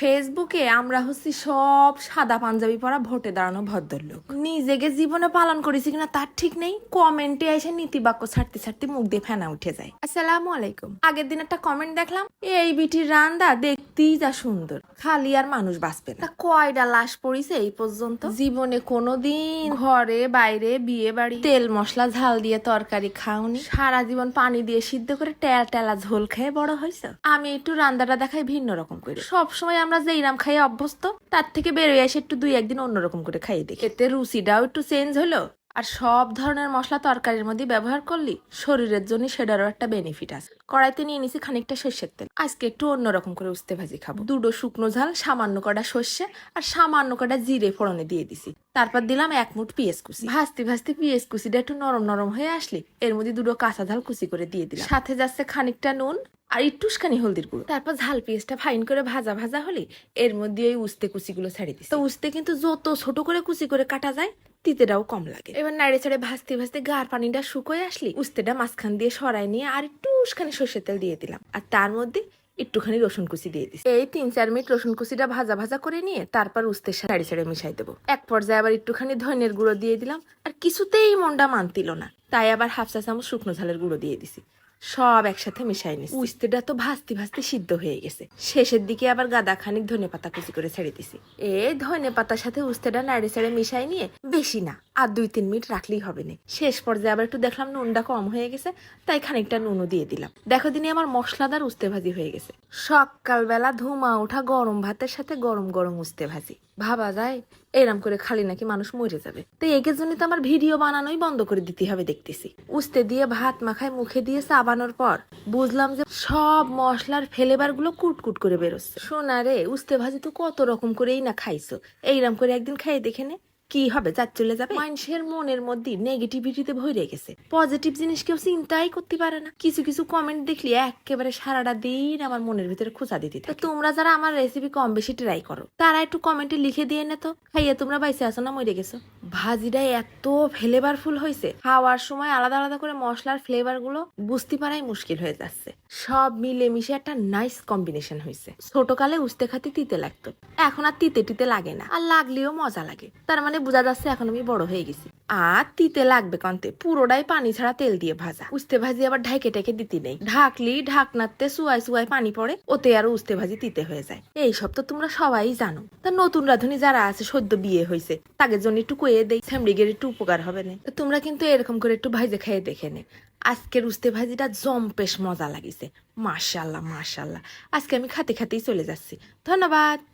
ফেসবুকে আমরা হচ্ছি সব সাদা পাঞ্জাবি পরা ভোটে দাঁড়ানো ভদ্রলোক। নিজেকে জীবনে পালন করেছি কিনা তার ঠিক নেই। কমেন্টে এসে নীতি বাক্য ছাড়তে ছাড়তে মুখ দিয়ে ফেনা উঠে যায়। আসসালাম আলাইকুম। আগের দিন একটা কমেন্ট দেখলাম, এই বিটির রান্দা দেখতেই যা সুন্দর। খালি আর মানুষ বাঁচবে না। কয়টা লাশ পড়িছে এই পর্যন্ত? জীবনে কোনোদিন ঘরে, বাইরে, বিয়ে বাড়ি, তেল মশলা, ঝাল দিয়ে তরকারি খাওনি। সারা জীবন পানি দিয়ে সিদ্ধ করে টেলা টেলা ঝোল খেয়ে বড় হয়েছে। আমি একটু রান্দাটা দেখাই ভিন্ন রকম করি। সব সময় আমরা যেই নাম খাইয়ে অভ্যস্ত, তার থেকে বেরোয় এসে একটু দুই একদিন অন্যরকম করে খাইয়ে দেখি। এতে রুচিটাও একটু চেঞ্জ হলো। আর সব ধরনের মশলা তরকারির মধ্যে ব্যবহার করলি শরীরের জন্য সেটারও একটা বেনিফিট আছে। কড়াইতে নিয়ে নিছি খানিকটা সর্ষের তেল। আজকে একটু অন্যরকম করে উস্তে ভাজি খাব। দুটো শুকনো ঝাল, সামান্য কটা সর্ষে আর সামান্য কটা জিরে ফোড়নে দিয়ে দিছি। তারপর দিলাম এক মুঠ পিঁয়াজ কুচি। ভাজতে ভাজতে পিঁয়াজ কুচিটা একটু নরম নরম হয়ে আসলে এর মধ্যে দুটো কাঁচা ঝাল কুচি করে দিয়ে দিলাম। সাথে যাচ্ছে খানিকটা নুন আর একটুখানি হলদির গুঁড়ো। তারপর ঝাল পেঁয়াজটা ফাইন করে ভাজা ভাজা হলে এর মধ্যে ওই উস্তে কুচিগুলো ছাড়িয়ে দিচ্ছি তো উস্তে কিন্তু যত ছোট করে কুচি করে কাটা যায় তিতেটাও কম লাগে। এবার নাড়ে চাড়ে ভাজতে ভাজতে গার পানিটা শুকোয় আসলি, উস্তেটা মাঝখান দিয়ে সরাই নিয়ে আর একটুখানি সর্ষের তেল দিয়ে দিলাম। আর তার মধ্যে একটুখানি রসুন কুচি দিয়ে দিচ্ছি এই তিন চার মিনিট রসুন কুচিটা ভাজা ভাজা করে নিয়ে তারপর উস্তের সাথে নাড়ে চাড়ে মিশাই দেবো। এক পর্যায়ে আবার একটুখানি ধনের গুঁড়ো দিয়ে দিলাম, আর কিছুতেই মনটা মানতিল না। তাই আবার হাফ চা চামচ শুকনো ঝালের গুঁড়ো দিয়ে দিছি। সব একসাথে মিশাই নিছি। উস্তেটা তো ভাজতে ভাজতে সিদ্ধ হয়ে গেছে। শেষের দিকে আবার গাদা খানিক ধনে পাতা কুচি করে ছেড়ে দিছি। এই ধনে পাতার সাথে উস্তেটা নাড়ে চাড়ে মিশাই নিয়ে বেশি না আর দুই তিন মিনিট রাখলেই হবে না। শেষ পর্যায়ে আবার একটু দেখলাম নুনটা কম হয়ে গেছে তাই খানিকটা নুনও দিয়ে দিলাম। দেখো দিনে আমার মশলাদার উস্তে ভাজি হয়ে গেছে। সকালবেলা ধুমা ওঠা গরম ভাতের সাথে গরম গরম উস্তে ভাজি। ভাবা যায় এরম করে খালি নাকি মানুষ মরে যাবে। তো একের জন্য তো আমার ভিডিও বানানোই বন্ধ করে দিতে হবে দেখতেছি। উস্তে দিয়ে ভাত মাখায় মুখে দিয়ে চাবানোর পর বুঝলাম যে সব মশলার ফ্লেভারগুলো কুটকুট করে বেরোচ্ছে। শোনা রে, উস্তে ভাজি তো কত রকম করেই না খাইছো। এইরকম করে একদিন খাইয়ে দেখে নে, কি হবে যার চলে যাবে। মানুষের মনের মধ্যে নেগেটিভিটিতে ভরে গেছে। পজিটিভ জিনিস কেউ চিন্তাই করতে পারে না। কিছু কিছু কমেন্ট দেখলি একেবারে সারাটা দিন আমার মনের ভিতরে খোঁচা দিতে থাকে। তোমরা যারা আমার রেসিপি কম বেশি ট্রাই করো, তারা একটু কমেন্টে লিখে দিয়ে নে তো। খাইয়ে তোমরা বাইসে আসো না, মরে গেছো। ভাজিটা এত ফ্লেভারফুল হয়েছে খাওয়ার সময় আলাদা আলাদা করে মশলার ফ্লেভারগুলো বুঝতে পারাই মুশকিল হয়ে যাচ্ছে। সব মিলে মিশে একটা নাইস কম্বিনেশন হয়েছে ছোটকালে উস্তে খাতে তিতে লাগতো। এখন আর তিতে টিতে লাগে না। আর লাগলেও মজা লাগে। তার মানে বোঝা যাচ্ছে এখন আমি বড় হয়ে গেছি। আর তিতে লাগবে কন্তে, পুরোটাই পানি ছাড়া তেল দিয়ে ভাজা। উস্তে ভাজি আবার ঢাকে টেকে দিতে নেই। ঢাকলি, ঢাকনাতে সুয়াই সুয়াই পানি পড়ে, ওতে আর উস্তে ভাজি তিতে হয়ে যায়। এই সব তো তোমরা সবাই জানো। তা নতুন রাঁধুনি যারা আছে, সদ্য বিয়ে হয়েছে তাদের জন্য একটু কয়ে দেই ফ্যামিলিগের একটু উপকার হবে না। তো তোমরা কিন্তু এরকম করে একটু ভাইজে খাইয়ে দেখে নে। আজকের উস্তে ভাজিটা জম্পেশ মজা লাগিছে। মাশাল্লাহ মাশাল্লাহ। আজকে আমি খাতে খাতেই চলে যাচ্ছি। ধন্যবাদ।